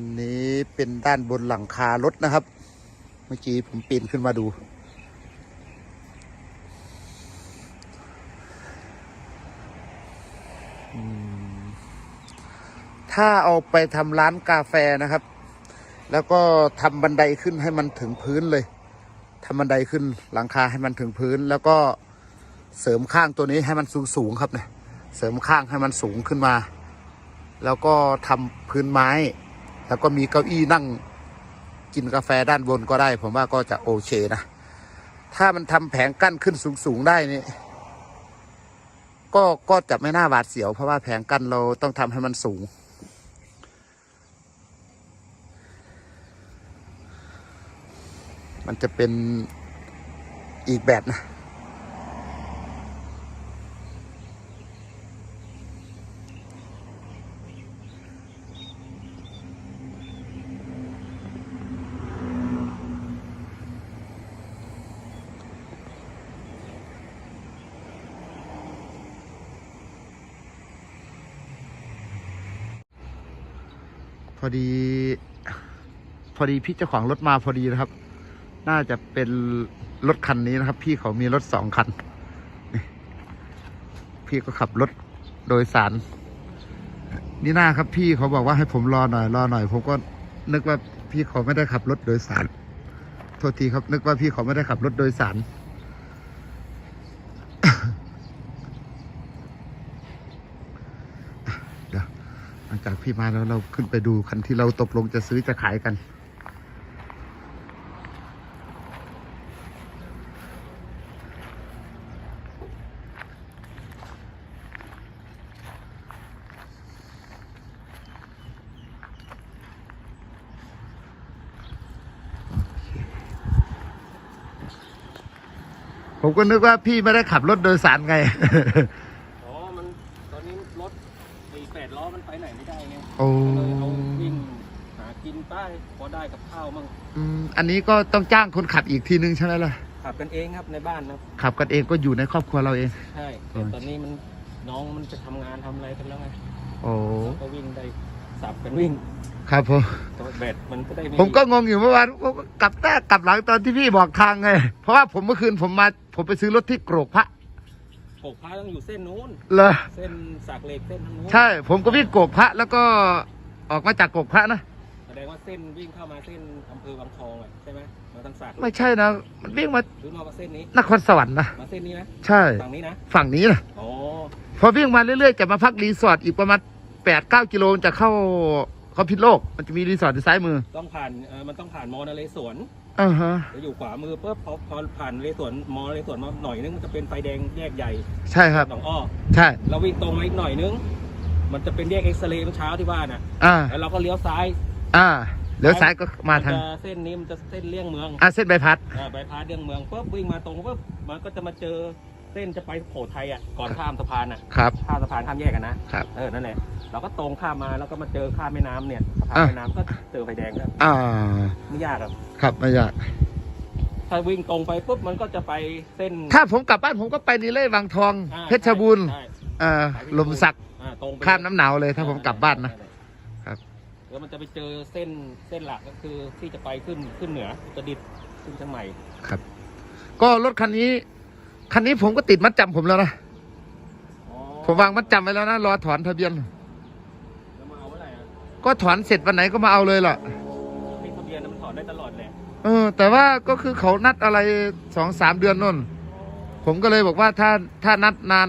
ันนี้เป็นด้านบนหลังคารถนะครับ เมื่อกี้ผมปีนขึ้นมาดู ถ้าเอาไปทำร้านกาแฟนะครับ แล้วก็ทำบันไดขึ้นให้มันถึงพื้นเลยทำบันไดขึ้นหลังคาให้มันถึงพื้น แล้วก็เสริมข้างตัวนี้ให้มันสูงสูงครับเนี่ยเสริมข้างให้มันสูงขึ้นมา แล้วก็ทำพื้นไม้ แล้วก็มีเก้าอี้นั่งกินกาแฟด้านบนก็ได้ ผมว่าก็จะโอเคนะ ถ้ามันทำแผงกั้นขึ้นสูงๆได้นี่ก็ก็จะไม่น่าหวาดเสียว เพราะว่าแผงกั้นเราต้องทำให้มันสูง มันจะเป็นอีกแบบนะ ดี พอดีพี่เจ้าของรถมาพอดีนะครับ น่าจะเป็นรถคันนี้นะครับ พี่เขามีรถสองคัน พี่ก็ขับรถโดยสาร นี่หน้าครับ พี่เขาบอกว่าให้ผมรอหน่อยรอหน่อย ผมก็นึกว่าพี่เขาไม่ได้ขับรถโดยสาร โทษทีครับ นึกว่าพี่เขาไม่ได้ขับรถโดยสาร เดี๋ยวหลังจาก พี่มาแล้วเราขึ้นไปดูคันที่เราตกลงจะซื้อจะขายกัน ผมก็นึกว่าพี่ไม่ได้ขับรถโดยสารไง อ๋อ มันตอนนี้รถไอ้แปดล้อมันไปไหนไม่ได้ไง โอ้ก็เลยเอาวิ่งหากินใต้พอได้กับข้าวมั่งอืมอันนี้ก็ต้องจ้างคนขับอีกทีนึงใช่ไหมล่ะ ขับกันเองครับในบ้านนะขับกันเองก็อยู่ในครอบครัวเราเอง ใช่แต่ตอนนี้มันน้องมันจะทำงานทำอะไรกันแล้วไงโอ้เราก็วิ่งได้สับกันวิ่งครับผม แต่ว่าแบตมันก็ได้ไผมก็งงอยู่เมื่อวานผมก็กลับหน้ากลับหลังตอนที่พี่บอกทางไง เพราะว่าผมเมื่อคืนผมมา ผมไปซื้อรถที่โกรกพระ โกกพาต้องอยู่เส้นนู้นเลยเส้นสากเหล็กเส้นทางนู้นใช่ผมก็วิ่งโกรกพระแล้วก็ออกมาจากโกรกพระนะ แสดงว่าเส้นวิ่งเข้ามาเส้นอำเภอบางทองอะใช่ไหมมาทางสากเหล็กไม่ใช่นะ มันวิ่งมาหรือมาว่าเส้นนี้ นครสวรรค์นะ มาเส้นนี้นะ ใช่ ฝั่งนี้นะ ฝั่งนี้นะอ๋อ พอวิ่งมาเรื่อยๆจะมาพักรีสอร์ทอีกประมาณแปดเก้ากิโลจะเข้าเขาพิษโลก มันจะมีรีสอร์ทอยู่ซ้ายมือ ต้องผ่านเออมันต้องผ่านมอนเรสวน อ่าฮะ จะอยู่ขวามือปุ๊บพอพอผ่านเรสวนมอเรสวนมาหน่อยนึงมันจะเป็นไฟแดงแยกใหญ่ใช่ครับ หนองอ้อใช่ เราวิ่งตรงมาอีกหน่อยนึง มันจะเป็นแยกเอ็กซเรย์เมื่อเช้าที่บ้านอะ อ่า แล้วเราก็เลี้ยวซ้ายอ่าเลี้ยวซ้ายก็มาทาง นจะเส้นนี้มันจะเส้นเลี่ยงเมืองอ่าเส้นใบพัด อ่าใบพาสเลี่ยงเมืองปุ๊บวิ่งมาตรงปุ๊บมันก็จะมาเจอเส้นจะไปโขทัยอะก่อนข้ามสะพานอะครับ ข้ามสะพานข้ามแยกกันนะครับ เออนั่นแหละ เราก็ตรงข้ามมาแล้วก็มาเจอข้ามแม่น้ำเนี่ยสะพานอะ แม่น้ำก็เจอไฟแดงแล้วอ่า ไม่ยากครับ ครับไม่ยาก ถ้าวิ่งตรงไปปุ๊บมันก็จะไปเส้นถ้าผมกลับบ้านผมก็ไปนี่เลยวังทอง อ่าเพชรบูรณ์ใช่อ่าลมสักอ่าตรงไปข้ามน้ำหนาวเลยถ้าผมกลับบ้านนะ ครับ แล้วมันจะไปเจอเส้นเส้นหลักก็คือที่จะไปขึ้นขึ้นเหนืออุตรดิตถ์ขึ้นเชียงใหม่ครับ ก็รถคันนี้ คันนี้ผมก็ติดมัดจำผมแล้วนะ อ๋อผมวางมัดจำไว้แล้วนะรอถอนทะเบียน ก็ถอนเสร็จวันไหนก็มาเอาเลยล่ะมีทะเบียนนะมันถอนได้ตลอดแหละเออ แต่ว่าก็คือเขานัดอะไรสองสามเดือนนู่น ผมก็เลยบอกว่าถ้าถ้านัดนาน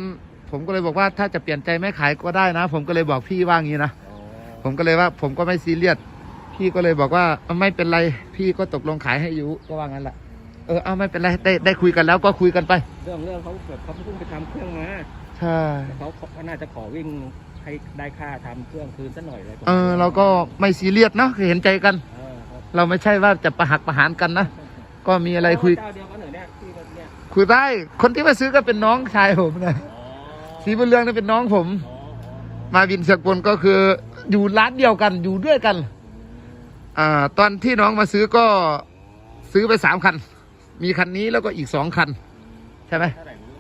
ผมก็เลยบอกว่าถ้าจะเปลี่ยนใจไม่ขายก็ได้นะ ผมก็เลยบอกพี่ว่างี้นะอ๋อผมก็เลยว่า ผมก็ไม่ซีเรียสพี่ก็เลยบอกว่าเอาไม่เป็นไรพี่ก็ตกลงขายให้อยู่ก็ว่างั้นแหละเออเอาไม่เป็นไรได้ได้คุยกันแล้วก็คุยกันไป เรื่องเรื่องเขาแบบเขาเพิ่งไปทำเครื่องมาใช่เขาเขาน่าจะขอวิ่ง ให้ได้ค่าทำเครื่องคืนสักหน่อยอะไรประมณเออเราก็ไม่ซีเรียสเนาะคือเห็นใจกัน เออครับเราไม่ใช่ว่าจะประหักประหารกันนะก็มีอะไรคุย เจ้าเดียวกันเหรอเนี่ยที่แบบเนี่ยคุยได้คนที่มาซื้อก็เป็นน้องชายผมนะอ๋อสีบุญเรืองนี่เป็นน้องผม อ๋ออ๋อมาวินสกลก็คืออยู่ร้านเดียวกันอยู่ด้วยกัน อ่า ตอนที่น้องมาซื้อก็ซื้อไปสามคัน มีคันนี้แล้วก็อีกสองคัน ใช่ไหม เท่าไหร่ไม่รู้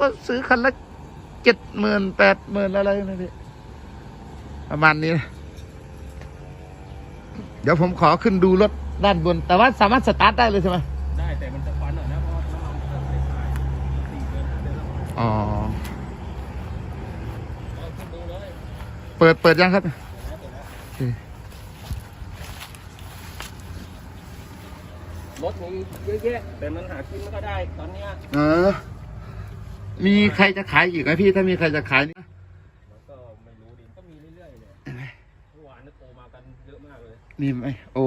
ก็ซื้อคันละ เจ็ดหมื่นแปดหมื่นอะไรนะพี่ประมาณนี้นะเดี๋ยวผมขอขึ้นดูรถด้านบน แต่ว่าสามารถสตาร์ทได้เลยใช่ไหมได้แต่มันจะควันหน่อยนะเพราะว่าน้ำมันก็ไม่ได้ขายสี่เดือนห้าเดือนแล้วอ๋อเอาขึ้นดูเลยเปิดเปิดยังครับ นะเดี๋ยวนะโอเครถมีเยอะแยะแต่มันหากินไม่ก็ได้ตอนเนี้ย เออ มีใครจะขายอีกไหมพี่ถ้ามีใครจะขายนี่มันก็ไม่รู้ดิก็มีเรื่อยๆเนี่ยเมื่อวานนี่โทรมากันเยอะมากเลยมีไหมโอ้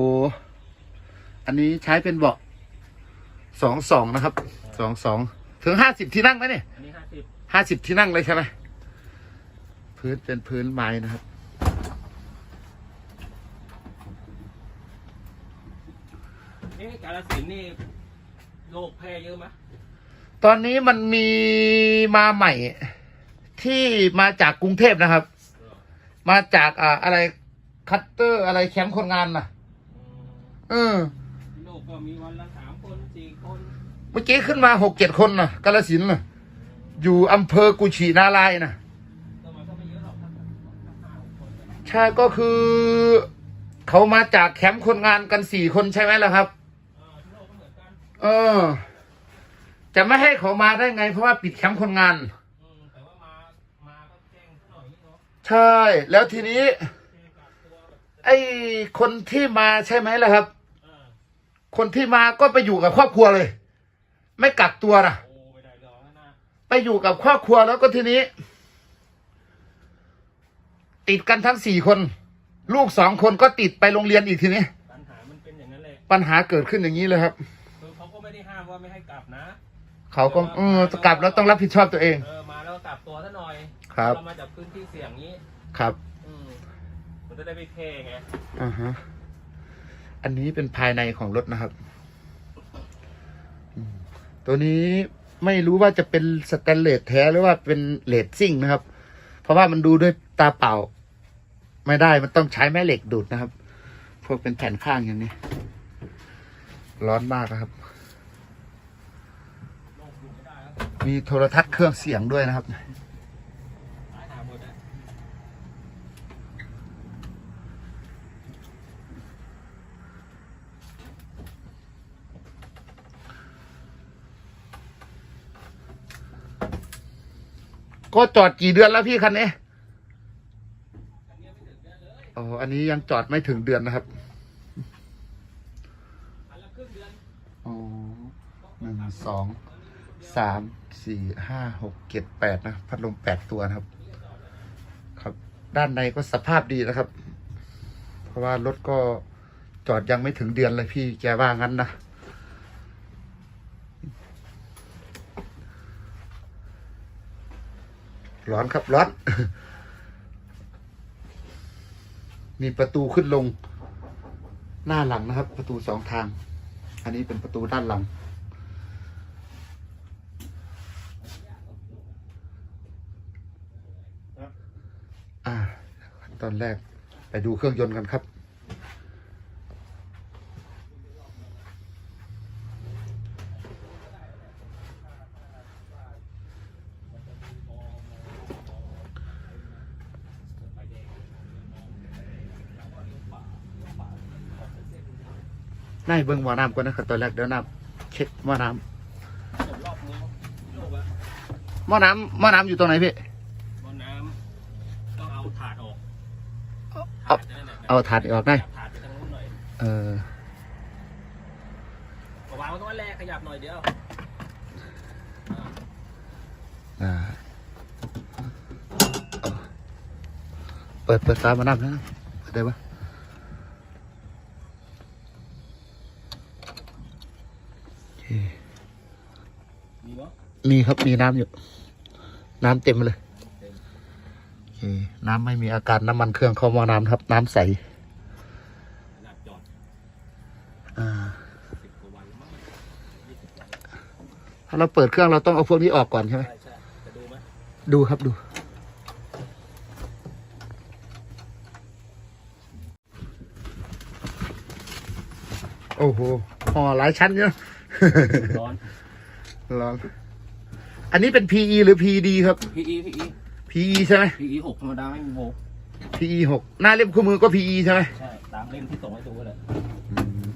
อันนี้ใช้เป็นเบาะสองสองนะครับสองสองถึงห้าสิบที่นั่งไหมเนี่ยอันนี้ห้าสิบห้าสิบที่นั่งเลยใช่ไหมพื้นเป็นพื้นไม้นะครับนี่กาลสินธุ์นี่โรคแพร่เยอะไหม ตอนนี้มันมีมาใหม่ ที่มาจากกรุงเทพนะครับ มาจากอ่าอะไรคัตเตอร์อะไรแคมป์คนงานน่ะ เออโรคก็มีวันละสามคนสี่คน เมื่อกี้ขึ้นมาหกเจ็ดคนน่ะกาลสินธุ์น่ะ อยู่อำเภอกุชินารายณ์น่ะก็มันก็ไม่เยอะหรอกถ้าถ้าห้าหกคนเนี่ยใช่ก็คือ เขามาจากแคมป์คนงานกันสี่คนใช่ไหมล่ะครับ เออ จะไม่ให้เขามาได้ไง เพราะว่าปิดแคมป์คนงาน อืมแต่ว่ามามาก็แจ้งหน่อยเนาะใช่ แล้วทีนี้ แจ้งกักตัวแบบไอ้คนที่มาใช่ไหมล่ะครับ เออคนที่มาก็ไปอยู่กับครอบครัวเลย ไม่กักตัวนะโอ้ไม่ได้เรื่องแล้วนะไปอยู่กับครอบครัวแล้วก็ทีนี้ ติดกันทั้งสี่คน ลูกสองคนก็ติดไปโรงเรียนอีกทีนี้ ปัญหามันเป็นอย่างนั้นเลยปัญหาเกิดขึ้นอย่างนี้เลยครับ คือเขาก็ไม่ได้ห้ามว่าไม่ให้กลับนะ เขาก็เออกลับแล้วต้องรับผิดชอบตัวเอง เออมาแล้วกลับตัวซะหน่อยครับเรามาจากพื้นที่เสี่ยงนี้ครับอืมมันจะได้ไม่เพ่ไงอ่าฮะอันนี้เป็นภายในของรถนะครับอืมตัวนี้ไม่รู้ว่าจะเป็นสแตนเลสแท้หรือว่าเป็นเลสซิ่งนะครับ เพราะว่ามันดูด้วยตาเปล่า ไม่ได้มันต้องใช้แม่เหล็กดูดนะครับ พวกเป็นแผ่นข้างอย่างนี้ ร้อนมากนะครับ โลกอยู่ไม่ได้แล้วมีโทรทัศน์เครื่องเสียงด้วยนะครับหายหาหมดอะก็จอดกี่เดือนแล้วพี่คันนี้อันเนี้ยไม่ถึงเดือนเลยอ๋ออันนี้ยังจอดไม่ถึงเดือนนะครับอันละครึ่งเดือนอ๋อหนึ่งสอง สามสี่ห้าหกเจ็ดแปดนะพัดลมแปดตัวนะครับ ครับ ด้านในก็สภาพดีนะครับ เพราะว่ารถก็จอดยังไม่ถึงเดือนเลยพี่แกว่างั้นนะร้อนครับร้อน มีประตูขึ้นลง หน้าหลังนะครับ ประตูสองทาง อันนี้เป็นประตูด้านหลัง ตอนแรกไปดูเครื่องยนต์กันครับ นายเบิ้งหม้อน้ำก่อนนะครับตอนแรกเดี๋ยวน้ำเช็คหม้อน้ำหม้อน้ำหม้อน้ำอยู่ตรงไหนพี่ บนน้ำต้องเอาถาดออก เอาถดนั่นน่ะเอาถาดออกได้ถาดไปทางนู้นหน่อยเออวางไว้ตรงนั้นแรกขยับหน่อยเดียวอ่าอ่าเปิดเปิดตามาน้ำนะเปิดได้ปะโอเคมีวะมีครับมีน้ำอยู่ น้ำเต็มเลยโอเค น้ำไม่มีอาการน้ำมันเครื่องเข้าหม้อน้ำครับ น้ำใสขนาดจอดอ่าสิบกว่าวันแล้วมั้งยี่สิบวันถ้าเราเปิดเครื่องเราต้องเอาพวกนี้ออกก่อนใช่ไหมใช่ใช่จะดูไหมดูครับดู โอ้โหห่อหลายชั้นเยอะร้อน ร้อน อันนี้เป็น PE หรือ PD ครับ PE PE PE ใช่ไหม PE หกธรรมดาไม่มีโบ PE หกหน้าเล่มคู่มือก็ PE ใช่ไหมใช่ ตามามเล่มที่ส่งให้ดูเลยอืม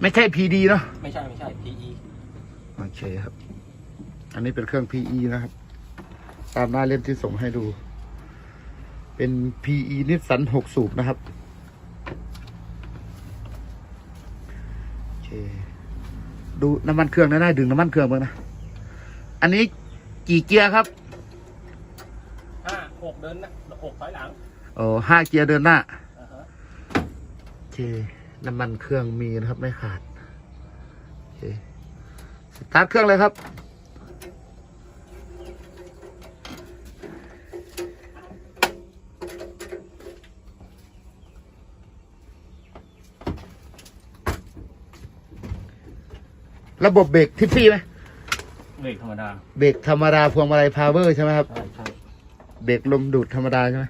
ไม่ใช่ PD เนาะไม่ใช่ไม่ใช่ PE โอเคครับ อันนี้เป็นเครื่อง PE นะครับ ตามหน้าเล่มที่ส่งให้ดู เป็น PE นิสสันหกสูบนะครับ โอเค ดูน้ำมันเครื่องนะได้ดึงน้ำมันเครื่องบ้างนะ อันนี้กี่เกียร์ครับห้าหกเดินนะหกถอยหลังโอ้ห้าเกียร์เดินหน้าอ่าฮะโอเคน้ำมันเครื่องมีนะครับไม่ขาดโอเคสตาร์ทเครื่องเลยครับ ระบบเบรกทิฟฟี่ไหม เบรกธรรมดา เบรกธรรมดาพวงมาลัยพาวเวอร์ใช่ไหมครับ ใช่ใช่เบรกลมดูดธรรมดาใช่ไหม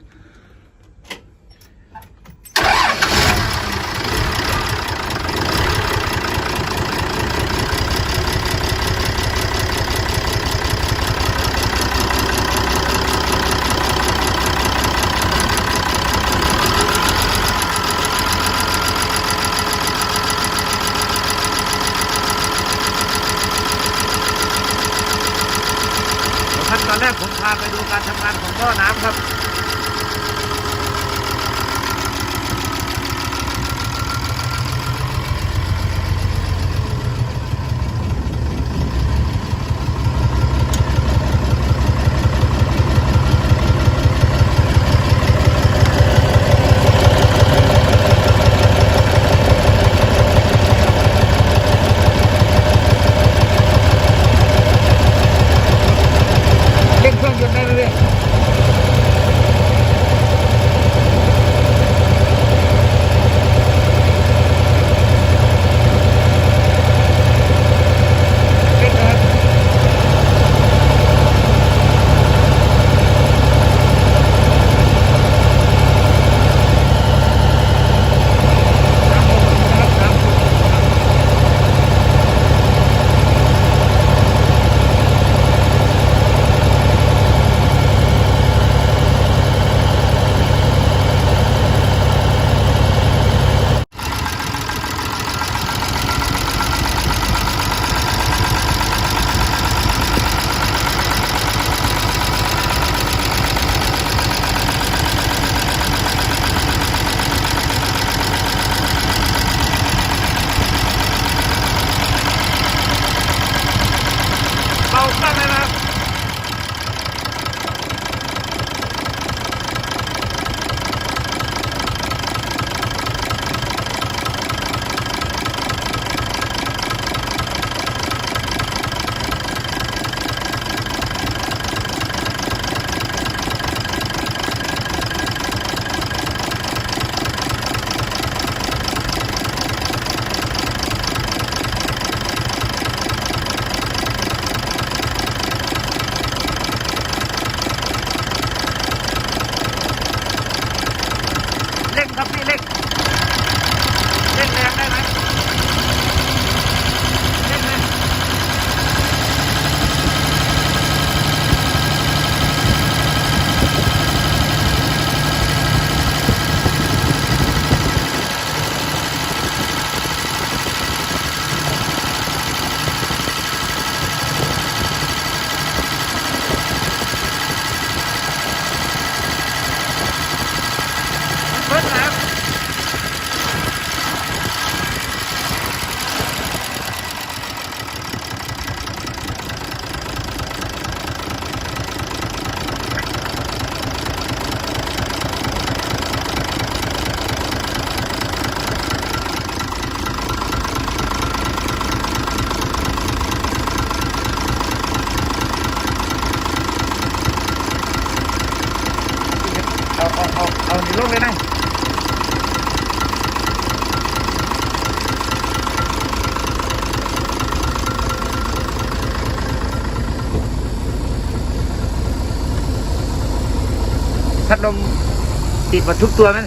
มันทุกตัวไหม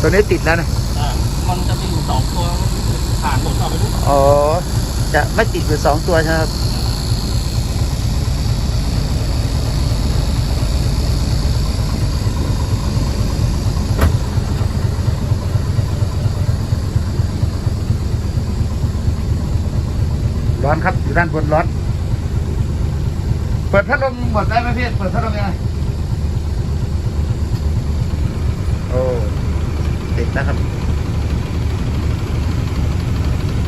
ตัวนี้ติดแล้วนะอ่มันจะมีอยู่สองตัวผ่านหมดเอไปทุกอ๋อ จะไม่ติดอยู่สองตัวใช่ไหมครับร้อนครับอยู่ด้านบนร้อน เปิดพัดลมหมดได้ไหมพี่ เปิดพัดลมยังไง โอ้ติดนะครับ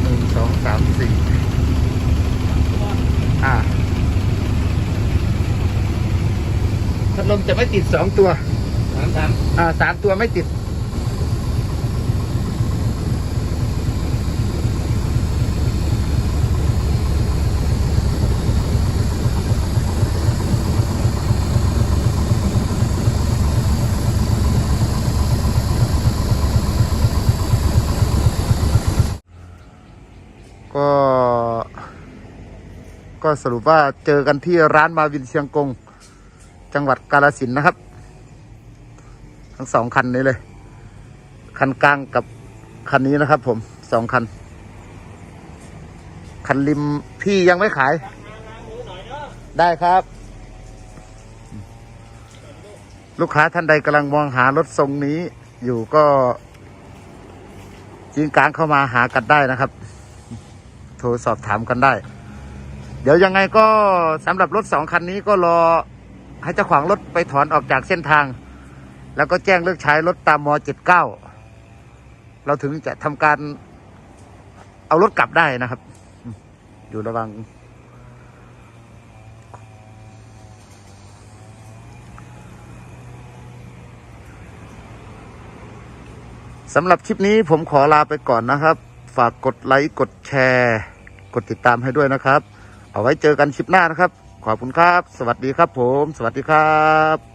หนึ่งสองสามสี่อ่าพัดลมจะไม่ติดสองตัว สามสามอ่าสามตัวไม่ติด สรุปว่าเจอกันที่ร้านมาวินเชียงกง จังหวัดกาลสินนะครับ ทั้งสองคันนี้เลย คันกลางกับคันนี้นะครับ ผมสองคัน คันริมพี่ยังไม่ขาย ได้ครับ ลูกค้าท่านใดกำลังมองหารถทรงนี้อยู่ก็ยิงกลางเข้ามาหากันได้นะครับ โทรสอบถามกันได้ เดี๋ยวยังไงก็สำหรับรถสองคันนี้ก็รอให้เจ้าของรถไปถอนออกจากเส้นทาง แล้วก็แจ้งเลิกใช้รถตามม 79 เราถึงจะทำการเอารถกลับได้นะครับ อยู่ระวังสำหรับคลิปนี้ผมขอลาไปก่อนนะครับ ฝากกดไลค์ กดแชร์ กดติดตามให้ด้วยนะครับ เอาไว้เจอกันคลิปหน้านะครับ ขอบคุณครับ สวัสดีครับผม สวัสดีครับ